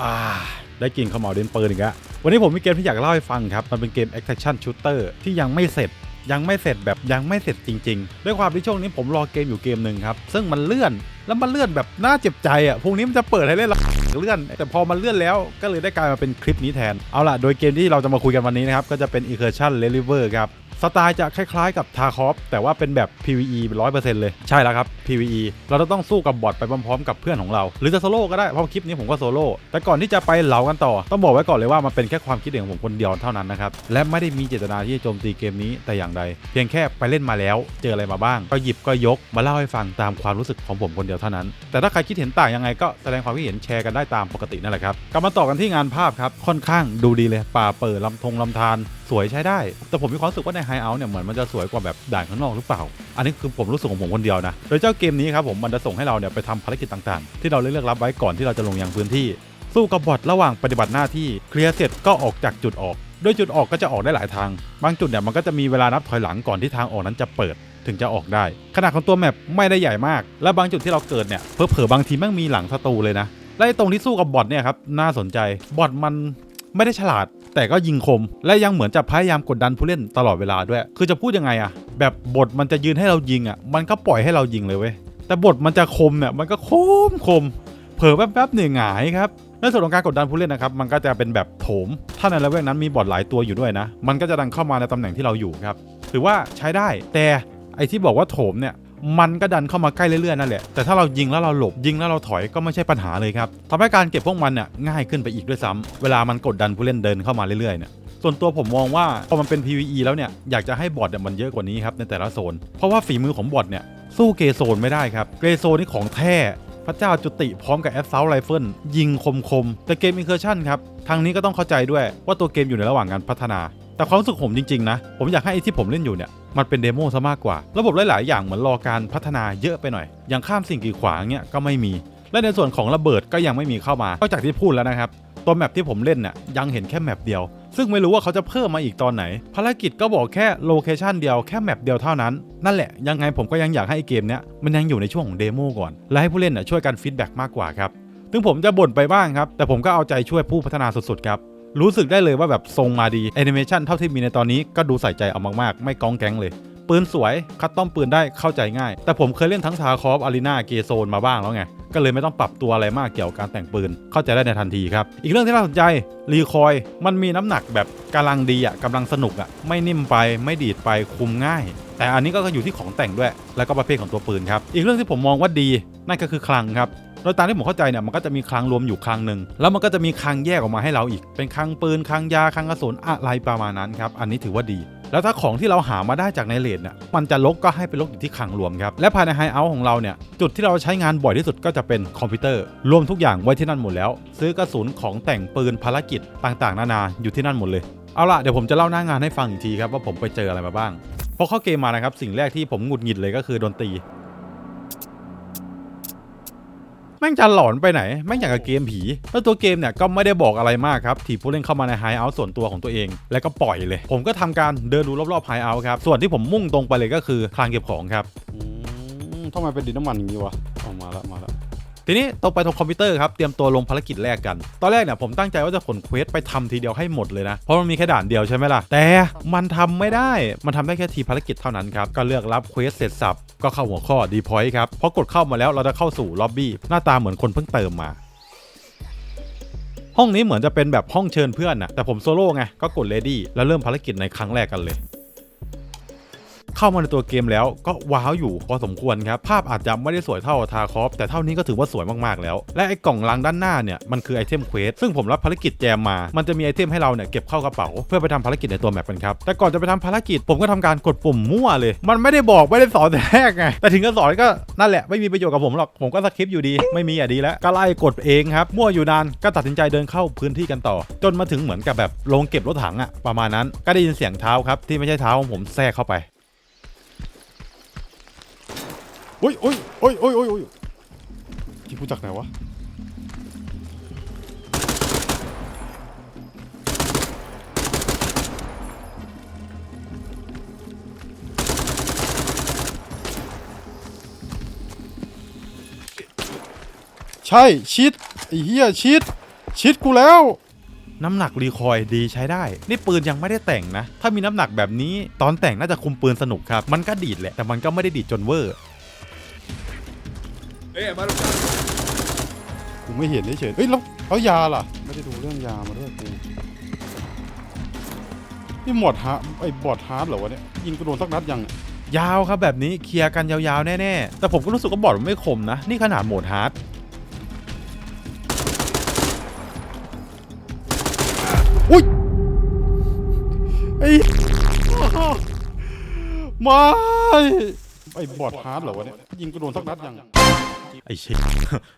อ่าได้กลินขมเหลาดินปืนอีกแล้ววันนี้ผมมีเกมที่อยากเล่าให้ฟังครับ มันเป็นเกม Action Shooter ที่ยังไม่เสร็จยังไม่เสร็จแบบยังไม่เสร็จจริง ๆ ด้วยความที่ช่วงนี้ผมรอเกมอยู่เกมหนึ่งครับ ซึ่งมันเลื่อนแล้วมันเลื่อนแบบน่าเจ็บใจอะพรุ่งนี้มันจะเปิดให้เล่นแล้วเลื่อน แต่พอมันเลื่อนแล้วก็เลยได้กลายมาเป็นคลิปนี้แทน เอาล่ะ โดยเกมที่เราจะมาคุยกันวันนี้นะครับ ก็จะเป็น Incursion Deliver ครับ สไตล์จะคล้ายๆกับทาคอฟแต่ว่าเป็นแบบ PVE 100%เลยใช่แล้วครับ PVE เราจะต้องสู้กับบอทไปพร้อมๆ กับเพื่อนของเรา หรือจะโซโล่ก็ได้เพราะคลิปนี้ผมก็โซโล่แต่ก่อนที่จะไปเหลากันต่อ ต้องบอกไว้ก่อนเลยว่ามันเป็นแค่ความคิดเห็นของผมคนเดียวเท่านั้นนะครับและไม่ได้มีเจตนาที่จะโจมตีเกมนี้แต่อย่างใด เพียงแค่ไปเล่นมาแล้ว เจออะไรมาบ้าง ก็หยิบก็ยกมาเล่าให้ฟังตามความรู้สึกของผมคนเดียวเท่านั้น แต่ถ้าใครคิดเห็นต่างยังไงก็แสดงความคิดเห็นแชร์กันได้ตามปกตินั่นแหละครับกลับมาต่อกันที่งานภาพครับค่อนข้างดูดีเลยป่าเปิดลำธงลำธารสวยใช้ได้ แต่ผมมีความรู้สึกว่าในไฮเอาท์เนี่ยเหมือนมันจะสวยกว่าแบบด่านข้างนอกหรือเปล่า อันนี้คือผมรู้สึกของผมคนเดียวนะ โดยเจ้าเกมนี้ครับผมมันจะส่งให้เราเนี่ยไปทำภารกิจต่างๆ ที่เราเลือกรับไว้ก่อนที่เราจะลงยังพื้นที่ สู้กับบอทระหว่างปฏิบัติหน้าที่เคลียร์เสร็จก็ออกจากจุดออกโดยจุดออกก็จะออกได้หลายทาง บางจุดเนี่ยมันก็จะมีเวลานับถอยหลังก่อนที่ทางออกนั้นจะเปิดถึงจะออกได้ ขนาดของตัวแมปไม่ได้ใหญ่มาก และบางจุดที่เราเกิดเนี่ยเผลอๆบางทีแม่งมีหลังศัตรูเลยนะ และตรงที่สู้กับบอทเนี่ยครับน่าสนใจ บอทมันไม่ได้ฉลาด แต่ก็ยิงคม และยังเหมือนจะพยายามกดดันผู้เล่นตลอดเวลาด้วย คือจะพูดยังไงอะแบบบทมันจะยืนให้เรายิงอะมันก็ปล่อยให้เรายิงเลยเว้ยแต่บทมันจะคมเนี่ยมันก็คมคมเผลอแป๊บๆหนึ่งหงายครับในส่วนของการกดดันผู้เล่นนะครับ มันก็จะเป็นแบบโถม ถ้าในระแวกนั้นมีบอทหลายตัวอยู่ด้วยนะ มันก็จะดันเข้ามาในตำแหน่งที่เราอยู่ครับ ถือว่าใช้ได้ แต่ไอที่บอกว่าโถมเนี่ย มันก็ดันเข้ามาใกล้เรื่อยๆนั่นแหละ แต่ถ้าเรายิงแล้วเราหลบยิงแล้วเราถอยก็ไม่ใช่ปัญหาเลยครับทำให้การเก็บพวกมันเนี่ยง่ายขึ้นไปอีกด้วยซ้ำเวลามันกดดันผู้เล่นเดินเข้ามาเรื่อยๆเนี่ยส่วนตัวผมมองว่าพอมันเป็น PVE แล้วเนี่ยอยากจะให้บอทมันเยอะกว่านี้ครับในแต่ละโซน เพราะว่าฝีมือของบอทเนี่ยสู้เกโซนไม่ได้ครับเกโซนนี่ของแท้พระเจ้าจุติพร้อมกับแอสเซลไรเฟิลยิงคมๆแต่เกมอินเคอร์ชันครับทางนี้ก็ต้องเข้าใจด้วยว่าตัวเกมอยู่ในระหว่างการพัฒนา แต่ความรู้สึกผมจริงๆนะ ผมอยากให้ไอ้ที่ผมเล่นอยู่เนี่ย มันเป็นเดโมซะมากกว่า ระบบหลาย ๆ อย่างเหมือนรอการพัฒนาเยอะไปหน่อย อย่างข้ามสิ่งกีดขวางเนี่ยก็ไม่มี และในส่วนของระเบิดก็ยังไม่มีเข้ามานอกจากที่พูดแล้วนะครับ ตัวแมปที่ผมเล่นน่ะยังเห็นแค่แมปเดียว ซึ่งไม่รู้ว่าเขาจะเพิ่มมาอีกตอนไหน ภารกิจก็บอกแค่โลเคชันเดียวแค่แมปเดียวเท่านั้น นั่นแหละยังไงผมก็ยังอยากให้เกมเนี้ยมันยังอยู่ในช่วงของเดโมก่อน และให้ผู้เล่นน่ะช่วยกันฟีดแบ็กมากกว่าครับถึงผมจะบ่นไปบ้างครับ แต่ผมก็เอาใจช่วยผู้พัฒนาสุดๆครับ รู้สึกได้เลยว่าแบบทรงมาดีแอนิเมชันเท่าที่มีในตอนนี้ก็ดูใส่ใจเอามากๆ ไม่ก้องแก๊งเลย ปืนสวยคัดต้อมปืนได้เข้าใจง่าย แต่ผมเคยเล่นทั้งทาคอฟอารีนาเกโซนมาบ้างแล้วไง ก็เลยไม่ต้องปรับตัวอะไรมากเกี่ยวกับการแต่งปืน เข้าใจได้ในทันทีครับ อีกเรื่องที่น่าสนใจรีคอยมันมีน้ำหนักแบบกำลังดีอะกำลังสนุกอะไม่นิ่มไปไม่ดีดไปคุมง่าย แต่อันนี้ก็อยู่ที่ของแต่งด้วย แล้วก็ประเภทของตัวปืนครับอีกเรื่องที่ผมมองว่าดีนั่นก็คือคลังครับ โดยตามที่ผมเข้าใจเนี่ยมันก็จะมีคลังรวมอยู่คลังหนึ่งแล้วมันก็จะมีคลังแยกออกมาให้เราอีก เป็นคลังปืนคลังยาคลังกระสุนอะไรประมาณนั้นครับอันนี้ถือว่าดี แล้วถ้าของที่เราหามาได้จากในเลดเนี่ยมันจะลกก็ให้ไปลกอยู่ที่คลังรวมครับและภายในไฮเอาท์ของเราเนี่ยจุดที่เราใช้งานบ่อยที่สุดก็จะเป็นคอมพิวเตอร์รวมทุกอย่างไว้ที่นั่นหมดแล้ว ซื้อกระสุนของแต่งปืนภารกิจต่างๆ นานาอยู่ที่นั่นหมดเลยเอาล่ะเดี๋ยวผมจะเล่าหน้างานให้ฟังอีกทีครับว่าผมไปเจออะไรมาบ้างพอเข้าเกมมานะครับสิ่งแรกที่ผมหงุดหงิดเลยก็คือดนตรี แม่งจะหลอนไปไหน แม่งอย่างกับเกมผี แล้วตัวเกมเนี่ยก็ไม่ได้บอกอะไรมากครับถีบผู้เล่นเข้ามาในไฮเอาท์ส่วนตัวของตัวเอง แล้วก็ปล่อยเลย ผมก็ทำการเดินดูรอบๆไฮเอาท์ครับ ส่วนที่ผมมุ่งตรงไปเลยก็คือคลังเก็บของครับอืมทำไมเป็นดินน้ำมันอย่างนี้วะออกมาแล้วมาแล้ว ทีนี้ตรงไปตรงคอมพิวเตอร์ครับเตรียมตัวลงภารกิจแรกกัน ตอนแรกเนี่ยผมตั้งใจว่าจะขนเควสไปทำทีเดียวให้หมดเลยนะ เพราะมันมีแค่ด่านเดียวใช่ไหมล่ะ แต่มันทำไม่ได้ มันทำได้แค่ทีภารกิจเท่านั้นครับ ก็เลือกรับเควสเสร็จสับ ก็เข้าหัวข้อดีพอยต์ครับ พอกดเข้ามาแล้วเราจะเข้าสู่ล็อบบี้ หน้าตาเหมือนคนเพิ่งเติมมาห้องนี้เหมือนจะเป็นแบบห้องเชิญเพื่อนนะแต่ผมโซโล่ไง ก็กด ready แล้วเริ่มภารกิจในครั้งแรกกันเลย เข้ามาในตัวเกมแล้วก็ว้าวอยู่พอสมควรครับ ภาพอาจจะไม่ได้สวยเท่าทาคอฟแต่เท่านี้ก็ถือว่าสวยมากๆแล้ว และไอ้กล่องลังด้านหน้าเนี่ยมันคือไอเทมเควสซึ่งผมรับภารกิจแจมมา มันจะมีไอเทมให้เราเนี่ยเก็บเข้ากระเป๋า เพื่อไปทำภารกิจในตัวแมปกันครับ แต่ก่อนจะไปทำภารกิจผมก็ทำการกดปุ่มมั่วเลย มันไม่ได้บอกไม่ได้สอนแต่แรกไง แต่ถึงจะสอนก็นั่นแหละไม่มีประโยชน์กับผมหรอก ผมก็สคริปต์อยู่ดี ไม่มีอะดีแล้ว ก็ไล่กดเองครับ มั่วอยู่นาน ก็ตัดสินใจเดินเข้าพื้นที่กันต่อ จนมาถึงเหมือนกับแบบโรงเก็บรถถังอะประมาณนั้น ก็ได้ยินเสียงเท้าครับที่ไม่ใช่เท้าของผมแทรกเข้าไป โอ้ยโอ้ยโอ้ยโอ้ยโอ้ยโอ้ยที่ผู้จักไหนวะใช่ชิดไอ้เหี้ยชิด ชิดกูแล้ว น้ำหนักรีคอยล์ดีใช้ได้ นี่ปืนยังไม่ได้แต่งนะ ถ้ามีน้ำหนักแบบนี้ตอนแต่งน่าจะคุมปืนสนุกครับ มันก็ดีดแหละ แต่มันก็ไม่ได้ดีดจนเวอร์ Hey, I'm out of time. กูไม่เห็นเฉยๆเฮ้ยแล้วแล้วยาล่ะ ไม่ได้ดูเรื่องยามาด้วยกูนี่หมดฮาร์ดไอ้บอดฮาร์ดเหรอวะเนี่ยยิงกูโดนสักนัดยังยาวครับแบบนี้เคลียร์กันยาวๆ แน่ๆ แต่ผมก็รู้สึกว่าบอร์ดมันไม่คมนะ นี่ขนาดโหมดฮาร์ดอุ้ยไอ้ไม่ไอ้บอดฮาร์ดเหรอวะเนี่ยยิงกูโดนสักนัดยัง ไอ้เชย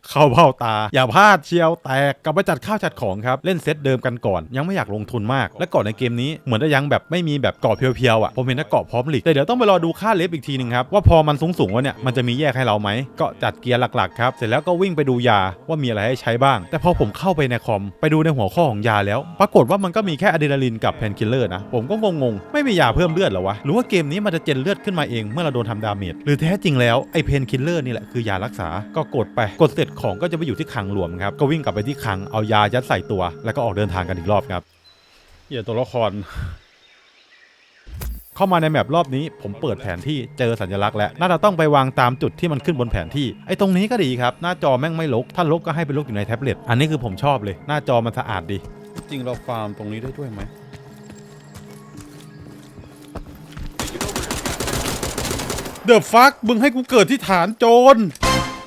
เข้าเบ้าตา อย่าพลาดเชียวแตกกลับมาจัดข้าวจัดของครับ เล่นเซตเดิมกันก่อน ยังไม่อยากลงทุนมาก และก่อนในเกมนี้เหมือนจะยังแบบไม่มีแบบเกาะเพียวๆอะผมเห็นแต่เกาะพร้อมหลีกแต่เดี๋ยวต้องไปรอดูค่าเลฟอีกทีหนึ่งครับว่าพอมันสูงๆวะเนี่ยมันจะมีแยกให้เราไหมก็จัดเกียร์หลักๆครับเสร็จแล้วก็วิ่งไปดูยาว่ามีอะไรให้ใช้บ้าง แต่พอผมเข้าไปในคอมไปดูในหัวข้อของยาแล้ว ปรากฏว่ามันก็มีแค่อะดรีนาลินกับเพนคิลเลอร์นะผมก็งงๆไม่มียาเพิ่มเลือดหรอวะหรือว่าเกมนี้มันจะเจนเลือดขึ้นมาเองเมื่อเราโดนทำดาเมจหรือแท้จริงแล้วไอเพนคิลเลอร์นี่แหละคือยารักษาก็กดไปกดเสร็จของก็จะไปอยู่ที่คลังรวมครับก็วิ่งกลับไปที่คลังเอายายัดใส่ตัว แล้วก็ออกเดินทางกันอีกรอบครับเหี้ยตัวละคร เข้ามาในแมปรอบนี้ ผมเปิดแผนที่เจอสัญลักษณ์แล้วน่าจะต้องไปวางตามจุดที่มันขึ้นบนแผนที่ไอ้ตรงนี้ก็ดีครับ หน้าจอแม่งไม่ลกถ้าลกก็ให้ไปลกอยู่ในแท็บเล็ตอันนี้คือผมชอบเลย หน้าจอมันสะอาดดี จริงเราฟาร์มตรงนี้ได้ด้วยไหมเดอะฟักมึงให้กูเกิดที่ฐานโจร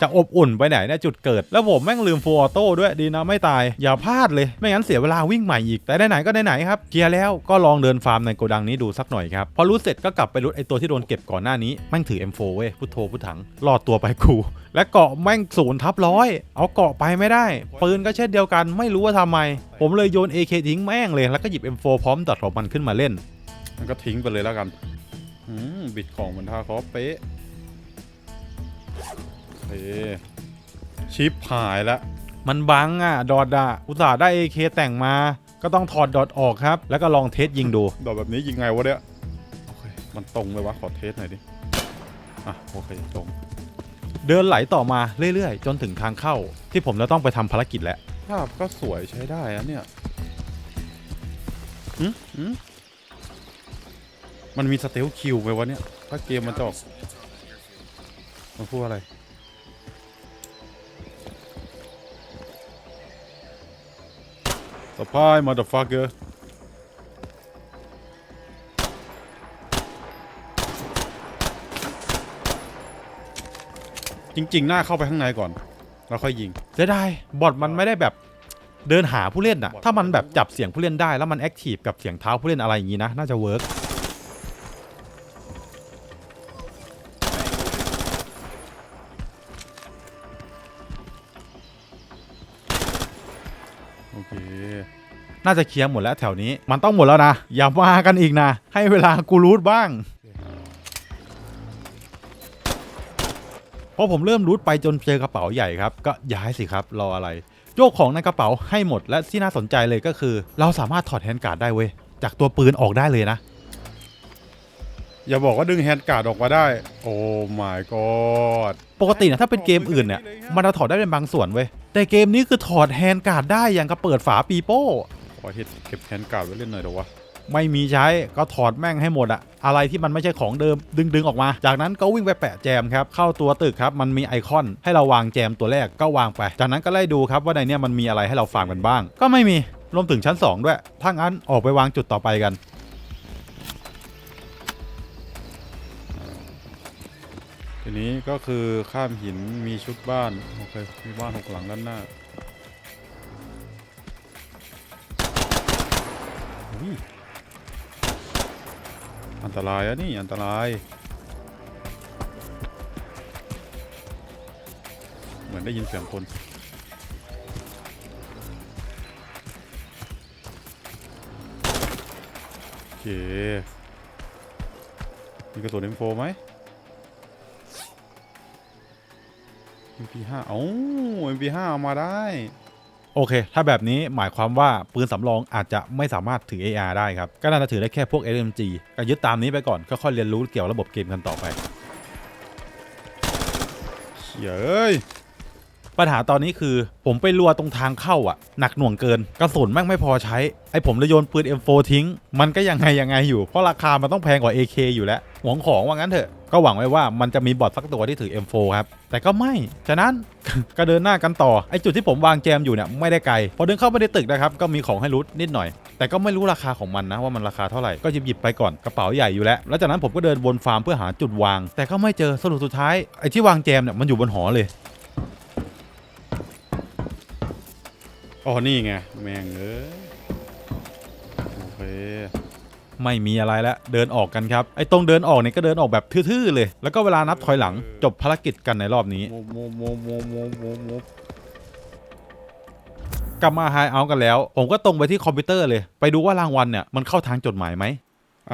จะอบอุ่นไปไหนเนี่ยจุดเกิด แล้วผมแม่งลืมฟูลออโต้ด้วยดีนะไม่ตาย อย่าพลาดเลย ไม่งั้นเสียเวลาวิ่งใหม่อีก แต่ไหนก็ไหนครับเคลียร์แล้วก็ลองเดินฟาร์มในโกดังนี้ดูสักหน่อยครับพอรู้เสร็จก็กลับไปรุดไอตัวที่โดนเก็บก่อนหน้านี้แม่งถือ M4 เว้ยพุทโธพุทถังรอดตัวไปกูและเกาะแม่งศูนย์ทับร้อยเอาเกาะไปไม่ได้ ปืนก็เช่นเดียวกันไม่รู้ว่าทำไม ผมเลยโยน AK ทิ้งแม่งเลยแล้วก็หยิบ M4 พร้อมตัดของมันขึ้นมาเล่นมันก็ทิ้งไปเลยแล้วกันอืมบิดของเหมือนทาคอเป๊ะ เคชิปหายแล้วมันบังอะ ดอทอะ อุตส่าห์ได้ AK แต่งมา ก็ต้องถอดดอทออกครับ แล้วก็ลองเทสยิงดู ดอกแบบนี้ยิงไงวะเนี่ยโอเคมันตรงเลยวะ ขอเทสหน่อยดิ อะ โอเค ตรง เดินไหลต่อมาเรื่อยๆ จนถึงทางเข้า ที่ผมจะต้องไปทำภารกิจแล้ว ภาพก็สวยใช้ได้อะเนี่ยหืมหืมมันมีสเตลคิวไปวะเนี่ย ถ้าเกมมันจะออกมันพูดอะไร สปายมาเดอะฟักเกอร์จริงๆ หน้าเข้าไปข้างในก่อน แล้วค่อยยิง เสียดายบอทมันไม่ได้แบบเดินหาผู้เล่นอะถ้ามันแบบจับเสียงผู้เล่นได้แล้วมันแอคทีฟกับเสียงเท้าผู้เล่นอะไรอย่างงี้นะ น่าจะเวิร์ก น่าจะเคลียร์หมดแล้วแถวนี้ มันต้องหมดแล้วนะ อย่ามากันอีกนะ ให้เวลากูรูทบ้างพอผมเริ่มรูทไปจนเจอกระเป๋าใหญ่ครับ ก็ย้ายสิครับ รออะไร โยกของในกระเป๋าให้หมดและที่น่าสนใจเลยก็คือ เราสามารถถอดแฮนด์การ์ดได้เว้ย จากตัวปืนออกได้เลยนะ อย่าบอกว่าดึงแฮนด์การ์ดออกมาได้ โอ้ my god ปกตินะถ้าเป็นเกมอื่นเนี่ย มันจะถอดได้เป็นบางส่วนเว้ย แต่เกมนี้คือถอดแฮนด์การ์ดได้อย่างกับเปิดฝาปีโป้ ขอเห็ดเก็บแฮนด์การ์ดไว้เล่นหน่อยเดี๋ยววะไม่มีใช้ก็ถอดแม่งให้หมดอะอะไรที่มันไม่ใช่ของเดิมดึงดึงๆออกมา จากนั้นก็วิ่งไปแปะแจมครับ เข้าตัวตึกครับ มันมีไอคอนให้เราวางแจมตัวแรกก็วางไป จากนั้นก็ไล่ดูครับว่าในเนี้ยมันมีอะไรให้เราฟาร์มกันบ้าง ก็ไม่มีรวมถึงชั้น 2 ด้วยถ้างั้นออกไปวางจุดต่อไปกันทีนี้ก็คือข้ามหินมีชุดบ้านโอเคมีบ้านหกหลังด้านหน้า อันตรายอะนี่อันตราย เหมือนได้ยินเสียงคนโอเคมีกระสุน M4 ไหม MP5 เอ้า MP5 เอามาได้ โอเค ถ้าแบบนี้หมายความว่าปืนสำรองอาจจะไม่สามารถถือ AR ได้ครับ ก็น่าจะถือได้แค่พวก SMG ก็ยึดตามนี้ไปก่อนค่อยเรียนรู้เกี่ยวกับระบบเกมกันต่อไปเฮ้ยเอ้ย ปัญหาตอนนี้คือผมไปรัวตรงทางเข้าอะ หนักหน่วงเกิน กระสุนแม่งไม่พอใช้ ไอผมเลยโยนปืน M4 ทิ้ง มันก็ยังไงยังไงอยู่ เพราะราคามันต้องแพงกว่า AK อยู่แล้วหวงของว่างั้นเถอะ ก็หวังไว้ว่ามันจะมีบอทสักตัวที่ถือ M4 ครับ แต่ก็ไม่ ฉะนั้นก็เดินหน้ากันต่อ ไอจุดที่ผมวางแจมอยู่เนี่ยไม่ได้ไกล พอเดินเข้าไปในตึกนะครับ ก็มีของให้รุดนิดหน่อย แต่ก็ไม่รู้ราคาของมันนะว่ามันราคาเท่าไหร่ ก็หยิบหยิบไปก่อน กระเป๋าใหญ่อยู่แล้ว แล้วจากนั้นผมก็เดินวนฟาร์มเพื่อหาจุดวาง แต่ก็ไม่เจอ สรุปสุดท้ายไอที่วางแจมเนี่ยมันอยู่บนหอเลย อ๋อ นี่ไง แมงเอ้ยโอเค ไม่มีอะไรแล้วเดินออกกันครับ ไอ้ตรงเดินออกเนี่ยก็เดินออกแบบทื่อๆเลย แล้วก็เวลานับถอยหลังจบภารกิจกันในรอบนี้ โมโมโมโมโมโมโมกลับมาไฮเอาท์กันแล้ว ผมก็ตรงไปที่คอมพิวเตอร์เลย ไปดูว่ารางวัลเนี่ยมันเข้าทางจดหมายไหม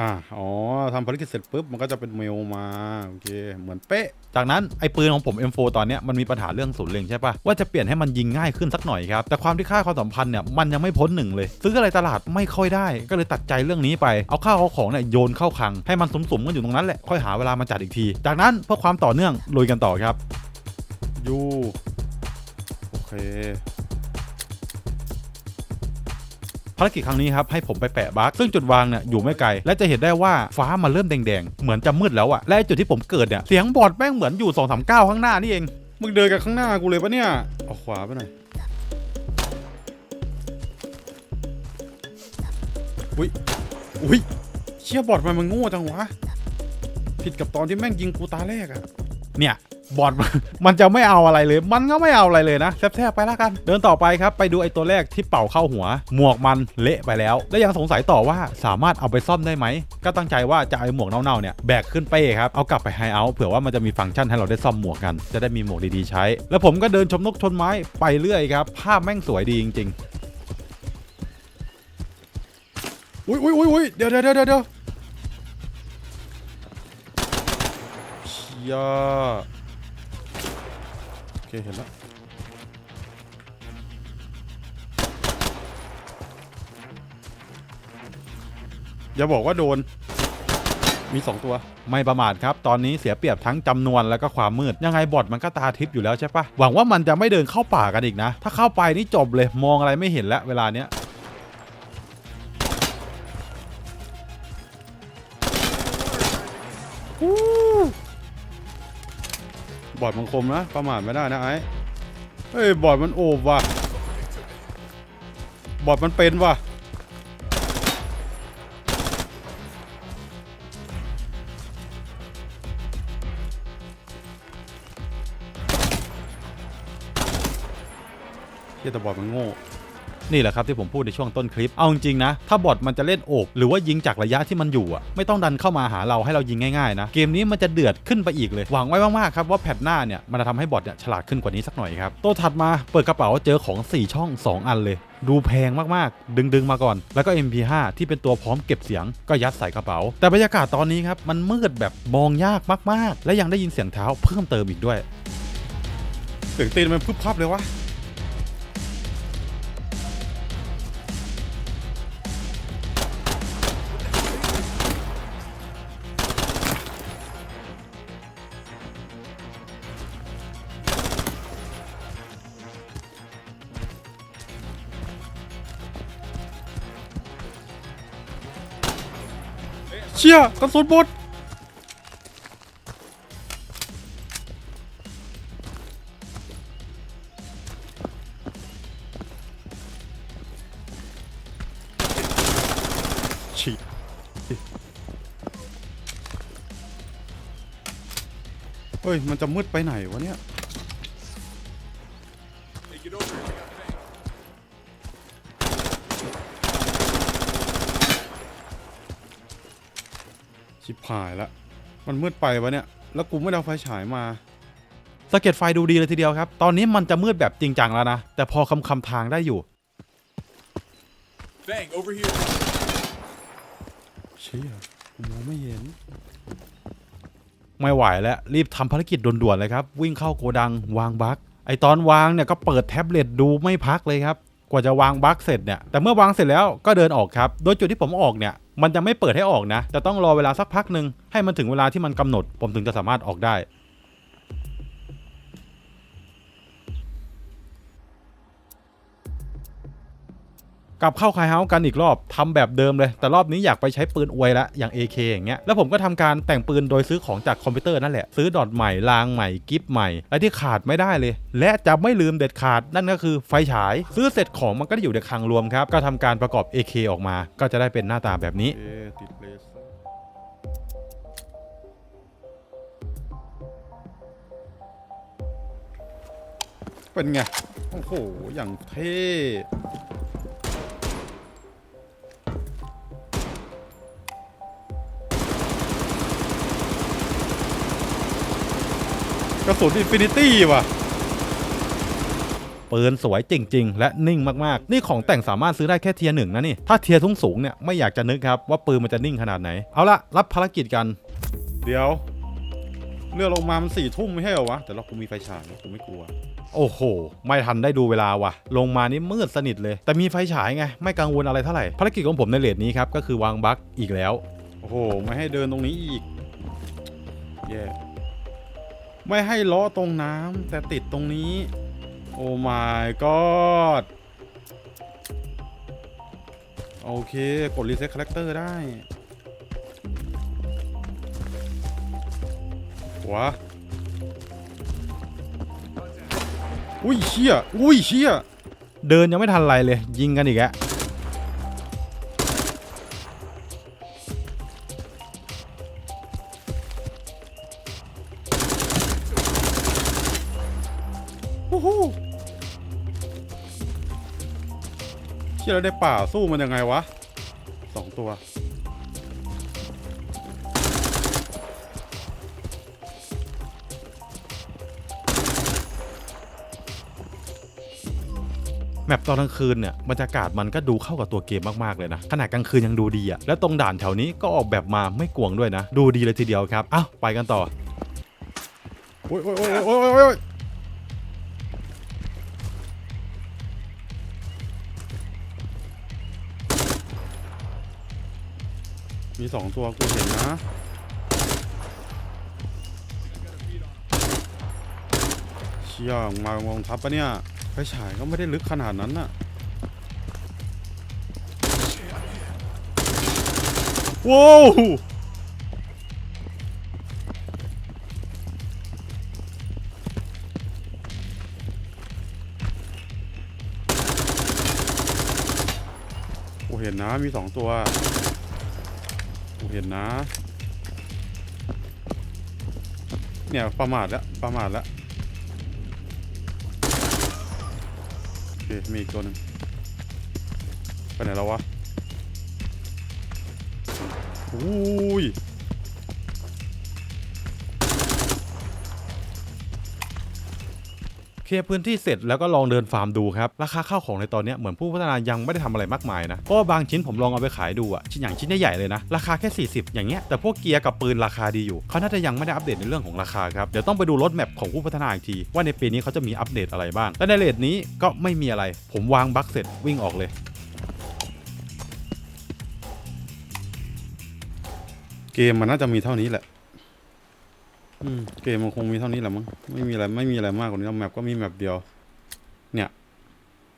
อ่าอ๋อทำภารกิจเสร็จปุ๊บมันก็จะเป็นเมลมาโอเคเหมือนเป๊ะ จากนั้นไอ้ปืนของผม M4 ตอนเนี้ยมันมีปัญหาเรื่องศูนย์เล็งใช่ปะว่าจะเปลี่ยนให้มันยิงง่ายขึ้นสักหน่อยครับ แต่ความที่ค่าความสัมพันธ์เนี่ยมันยังไม่พ้นหนึ่งเลย ซื้ออะไรตลาดไม่ค่อยได้ ก็เลยตัดใจเรื่องนี้ไป เอาข้าวเอาของเนี่ยโยนเข้าคลัง ให้มันสมๆกันอยู่ตรงนั้นแหละ ค่อยหาเวลามาจัดอีกที จากนั้นเพื่อความต่อเนื่องลุยกันต่อครับยูโอเค ภารกิจครั้งนี้ครับให้ผมไปแปะบั๊กซึ่งจุดวางเนี่ยอยู่ไม่ไกล และจะเห็นได้ว่าฟ้ามันเริ่มแดงๆ เหมือนจะมืดแล้วอะและจุดที่ผมเกิดเนี่ยเสียงบอดแม่งเหมือนอยู่2อสามก้าวข้างหน้านี่เองมึงเดินกันข้างหน้ากูเลยปะเนี่ยเอาขวาไปหน่อยอุ้ยอุ้ยเชี่ยบอดมันมันโง่จังวะผิดกับตอนที่แม่งยิงกูตาแรกอะ เนี่ยบอดมันจะไม่เอาอะไรเลย มันก็ไม่เอาอะไรเลยนะแทบๆไปแล้วกัน เดินต่อไปครับ ไปดูไอ้ตัวแรกที่เป่าเข้าหัว หมวกมันเละไปแล้ว และยังสงสัยต่อว่าสามารถเอาไปซ่อมได้ไหม ก็ตั้งใจว่าจะเอาไอหมวกเน่าๆเนี่ยแบกขึ้นเป้ครับ เอากลับไปไฮเอาท์เผื่อว่ามันจะมีฟังก์ชันให้เราได้ซ่อมหมวกกัน จะได้มีหมวกดีๆใช้ แล้วผมก็เดินชมนกชนไม้ไปเรื่อยครับ ภาพแม่งสวยดีจริงอุ้ยอุ้ยอุ้ยอุ้ยเดี๋ยวเดี๋ยวเดี๋ยว ยวเชี่ยโอเค เห็นแล้วอย่าบอกว่าโดน มีสองตัว ไม่ประมาทครับ ตอนนี้เสียเปรียบทั้งจำนวนแล้วก็ความมืด ยังไงบอดมันก็ตาทิพย์อยู่แล้วใช่ปะหวังว่ามันจะไม่เดินเข้าป่ากันอีกนะ ถ้าเข้าไปนี่จบเลยมองอะไรไม่เห็นแล้วเวลาเนี้ย บอดมันคมนะ ประมาทไม่ได้นะไอ้เฮ้ยบอดมันโอบว่ะ บอดมันเป็นว่ะ เฮียแต่บอดมันโง่ นี่แหละครับที่ผมพูดในช่วงต้นคลิป เอาจริงนะ ถ้าบอทมันจะเล่นโอบหรือว่ายิงจากระยะที่มันอยู่อะไม่ต้องดันเข้ามาหาเราให้เรายิงง่ายๆนะ เกมนี้มันจะเดือดขึ้นไปอีกเลย หวังไว้มากๆครับว่าแพทหน้าเนี่ยมันจะทำให้บอทเนี่ยฉลาดขึ้นกว่านี้สักหน่อยครับตัวถัดมาเปิดกระเป๋าเจอของ 4 ช่อง 2 อันเลย ดูแพงมากๆ ดึงๆมาก่อน แล้วก็ MP5 ที่เป็นตัวพร้อมเก็บเสียงก็ยัดใส่กระเป๋า แต่บรรยากาศตอนนี้ครับมันมืดแบบมองยากมากๆ และยังได้ยินเสียงเท้าเพิ่มเติมอีกด้วยเสียงตีนมันพึบพับเลยวะ เชี่ยกระสุนบดฉีดเฮ้ย มันจะมืดไปไหนวะเนี่ย หายละ มันมืดไปวะเนี่ย แล้วกูไม่ได้เอาไฟฉายมาสเก็ตไฟดูดีเลยทีเดียวครับ ตอนนี้มันจะมืดแบบจริงจังแล้วนะ แต่พอคำคำๆทางได้อยู่ Bang, over here. เชี่ยกูมองไม่เห็น ไม่ไหวแล้ว รีบทำภารกิจด่วนๆเลยครับ วิ่งเข้าโกดังวางบั๊กไอตอนวางเนี่ยก็เปิดแท็บเล็ตดูไม่พักเลยครับ กว่าจะวางบั๊กเสร็จเนี่ยแต่เมื่อวางเสร็จแล้วก็เดินออกครับ โดยจุดที่ผมออกเนี่ย มันจะไม่เปิดให้ออกนะ จะต้องรอเวลาสักพักหนึ่งให้มันถึงเวลาที่มันกำหนด ผมถึงจะสามารถออกได้ กลับเข้าคายเฮาส์กันอีกรอบทำแบบเดิมเลย แต่รอบนี้อยากไปใช้ปืนอวยละอย่าง AK อย่างเงี้ยแล้วผมก็ทำการแต่งปืนโดยซื้อของจากคอมพิวเตอร์นั่นแหละ ซื้อดอทใหม่รางใหม่กิฟใหม่ และที่ขาดไม่ได้เลย และจะไม่ลืมเด็ดขาดนั่นก็คือไฟฉาย ซื้อเสร็จของมันก็ได้อยู่ในคลังรวมครับ ก็ทำการประกอบ AK ออกมา ก็จะได้เป็นหน้าตาแบบนี้เอ๊ะติดเลเซอร์เป็นไง โอ้โห อย่างเท่ กระสุนอินฟินิตี้ว่ะปืนสวยจริง ๆ และนิ่งมากๆ นี่ของแต่งสามารถซื้อได้แค่เทียร์หนึ่งนะนี่ ถ้าเทียร์สูงสูงๆเนี่ยไม่อยากจะนึกครับว่าปืนมันจะนิ่งขนาดไหน เอาละรับภารกิจกัน เดี๋ยวเรือลงมามันสี่ทุ่มไม่ใช่เหรอวะ แต่เรากูมีไฟฉายกูไม่กลัว โอ้โห ไม่ทันได้ดูเวลาว่ะ ลงมานี่มืดสนิทเลย แต่มีไฟฉายไง ไม่กังวลอะไรเท่าไหร่ ภารกิจของผมในเลทนี้ครับก็คือวางบั๊กอีกแล้ว โอ้โห ไม่ให้เดินตรงนี้อีก แย่ ไม่ให้ล้อตรงน้ำแต่ติดตรงนี้ โอ้ my god โอเค กดรีเซ็ตคาแรคเตอร์ได้หัวอุ้ยเชี่ยอุ้ยเชี่ยเดินยังไม่ทันไรเลย ยิงกันอีกแล้ว เชี่ยแล้วในป่าสู้มันยังไงวะสองตัว แมปตอนกลางคืนเนี่ยบรรยากาศมันก็ดูเข้ากับตัวเกมมาก ๆ เลยนะขนาดกลางคืนยังดูดีอะแล้วตรงด่านแถวนี้ก็ออกแบบมาไม่กวงด้วยนะ ดูดีเลยทีเดียวครับอ้าวไปกันต่อโอ้ยโอ้ยโอ้ยโอ้ย มีสองตัวกูเห็นนะ เชี่ยมามองทับปะเนี่ยไฟฉายก็ไม่ได้ลึกขนาดนั้นน่ะว้าวกูเห็นนะมีสองตัว เห็นนะ เนี่ยประมาทแล้วประมาทแล้วโอเคมีอีกตัวหนึ่งไปไหนแล้ววะอุ้ย เคลียร์พื้นที่เสร็จแล้วก็ลองเดินฟาร์มดูครับ ราคาข้าวของในตอนนี้เหมือนผู้พัฒนายังไม่ได้ทำอะไรมากมายนะเพราะว่าบางชิ้นผมลองเอาไปขายดูอะชิ้นอย่างชิ้นใหญ่ๆเลยนะ ราคาแค่ 40 อย่างเงี้ยแต่พวกเกียร์กับปืนราคาดีอยู่เขาน่าจะยังไม่ได้อัปเดตในเรื่องของราคาครับเดี๋ยวต้องไปดูรถแมพของผู้พัฒนาอีกที ว่าในปีนี้เขาจะมีอัปเดตอะไรบ้างและในเลทนี้ก็ไม่มีอะไร ผมวางบั๊กเสร็จวิ่งออกเลยเกมมันน่าจะมีเท่านี้แหละ อืมเกมมันคงมีเท่านี้แหละมั้งไม่มีอะไรไม่มีอะไรมากกว่านี้แล้วแมปก็มีแมปเดียว เนี่ย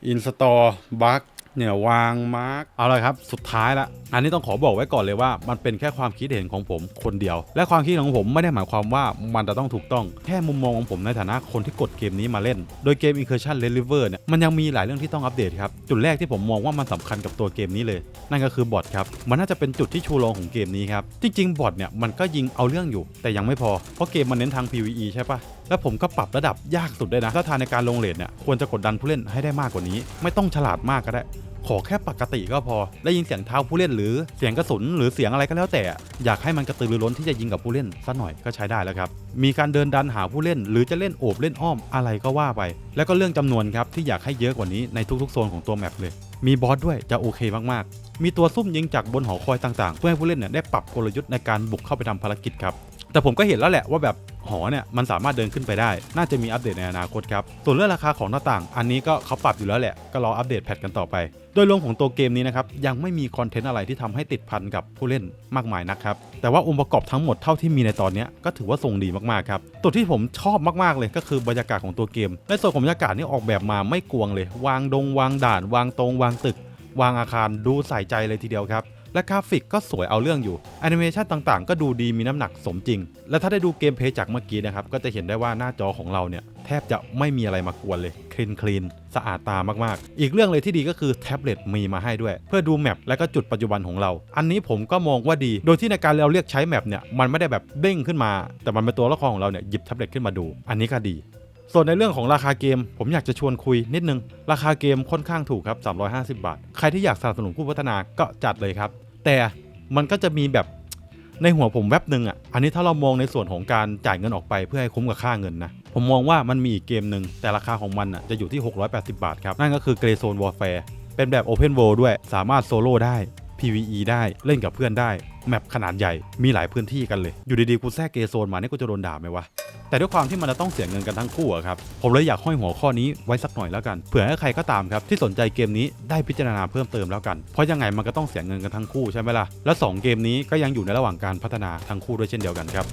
อินสตอร์บัค เนี่ยวางมาร์กเอาละครับ สุดท้ายละ อันนี้ต้องขอบอกไว้ก่อนเลยว่า มันเป็นแค่ความคิดเห็นของผมคนเดียว และความคิดของผมไม่ได้หมายความว่ามันจะต้องถูกต้อง แค่มุมมองของผมในฐานะคนที่กดเกมนี้มาเล่น โดยเกม Incursion Red River เนี่ยมันยังมีหลายเรื่องที่ต้องอัปเดตครับ จุดแรกที่ผมมองว่ามันสำคัญกับตัวเกมนี้เลย นั่นก็คือบอทครับ มันน่าจะเป็นจุดที่ชูโรงของเกมนี้ครับ จริงๆบอทเนี่ยมันก็ยิงเอาเรื่องอยู่ แต่ยังไม่พอ เพราะเกมมันเน้นทาง PVE ใช่ปะแล้วผมก็ปรับระดับยากสุดด้วยนะถ้าทางในการลงเลทเนี่ยควรจะกดดันผู้เล่นให้ได้มากกว่านี้ ไม่ต้องฉลาดมากก็ได้ขอแค่ปกติก็พอ ได้ยินเสียงเท้าผู้เล่นหรือเสียงกระสุน หรือเสียงอะไรก็แล้วแต่ อยากให้มันกระตือรือร้นที่จะยิงกับผู้เล่นสักหน่อยก็ใช้ได้แล้วครับ มีการเดินดันหาผู้เล่น หรือจะเล่นโอบเล่นอ้อมอะไรก็ว่าไป แล้วก็เรื่องจำนวนครับที่อยากให้เยอะกว่านี้ในทุกๆโซนของตัวแมปเลย มีบอสด้วยจะโอเคมากๆ มีตัวซุ่มยิงจากบนหอคอยต่างๆ เพื่อให้ผู้เล่นเนี่ยได้ปรับกลยุทธ์ในการบุกเข้าไปทำภารกิจครับ แต่ผมก็เห็นแล้วแหละว่าแบบหอเนี่ยมันสามารถเดินขึ้นไปได้ น่าจะมีอัปเดตในอนาคตครับ ส่วนเรื่องราคาของหน้าต่าง อันนี้ก็เขาปรับอยู่แล้วแหละ ก็รออัปเดตแพทกันต่อไป โดยรวมของตัวเกมนี้นะครับ ยังไม่มีคอนเทนต์อะไรที่ทำให้ติดพันกับผู้เล่นมากมายนะครับ แต่ว่าองค์ประกอบทั้งหมดเท่าที่มีในตอนนี้ก็ถือว่าทรงดีมากๆครับ ตัวที่ผมชอบมากๆเลยก็คือบรรยากาศของตัวเกมในส่วนของบรรยากาศนี่ออกแบบมาไม่กวงเลย วางดงวางด่าน วางตรงวางตึก วางอาคารดูใส่ใจเลยทีเดียวครับ และกราฟิกก็สวยเอาเรื่องอยู่แอนิเมชันต่างๆ ก็ดูดีมีน้ำหนักสมจริง และถ้าได้ดูเกมเพย์จากเมื่อกี้นะครับ ก็จะเห็นได้ว่าหน้าจอของเราเนี่ย แทบจะไม่มีอะไรมากวนเลยคลีนคลีนสะอาดตามากๆ อีกเรื่องเลยที่ดีก็คือแท็บเล็ตมีมาให้ด้วย เพื่อดูแมปและก็จุดปัจจุบันของเรา อันนี้ผมก็มองว่าดี โดยที่ในการเราเรียกใช้แมปเนี่ยมันไม่ได้แบบเด้งขึ้นมา แต่มันเป็นตัวละครของเราเนี่ยหยิบแท็บเล็ตขึ้นมาดู อันนี้ก็ดี ส่วนในเรื่องของราคาเกม ผมอยากจะชวนคุยนิดนึง ราคาเกมค่อนข้างถูกครับ 350 บาท ใครที่อยากสนับสนุนผู้พัฒนาก็จัดเลยครับ แต่มันก็จะมีแบบในหัวผมแวบหนึ่งอะ อันนี้ถ้าเรามองในส่วนของการจ่ายเงินออกไปเพื่อให้คุ้มกับค่าเงินนะ ผมมองว่ามันมีอีกเกมหนึ่งแต่ราคาของมันอะจะอยู่ที่ 680 บาทครับ นั่นก็คือ Grey Zone Warfare เป็นแบบ Open World ด้วย สามารถโซโล่ได้ PVE ได้ เล่นกับเพื่อนได้ แมปขนาดใหญ่มีหลายพื้นที่กันเลย อยู่ดีๆกูแทรกเกโซนมาเนี่ยกูจะโดนด่าไหมวะแต่ด้วยความที่มันจะต้องเสียเงินกันทั้งคู่อะครับผมเลยอยากห้อยหัวข้อนี้ไว้สักหน่อยแล้วกันเผื่อให้ใครก็ตามครับที่สนใจเกมนี้ได้พิจารณาเพิ่มเติมแล้วกัน เพราะยังไงมันก็ต้องเสียเงินกันทั้งคู่ใช่ไหมล่ะและสองเกมนี้ก็ยังอยู่ในระหว่างการพัฒนาทั้งคู่ด้วยเช่นเดียวกันครับ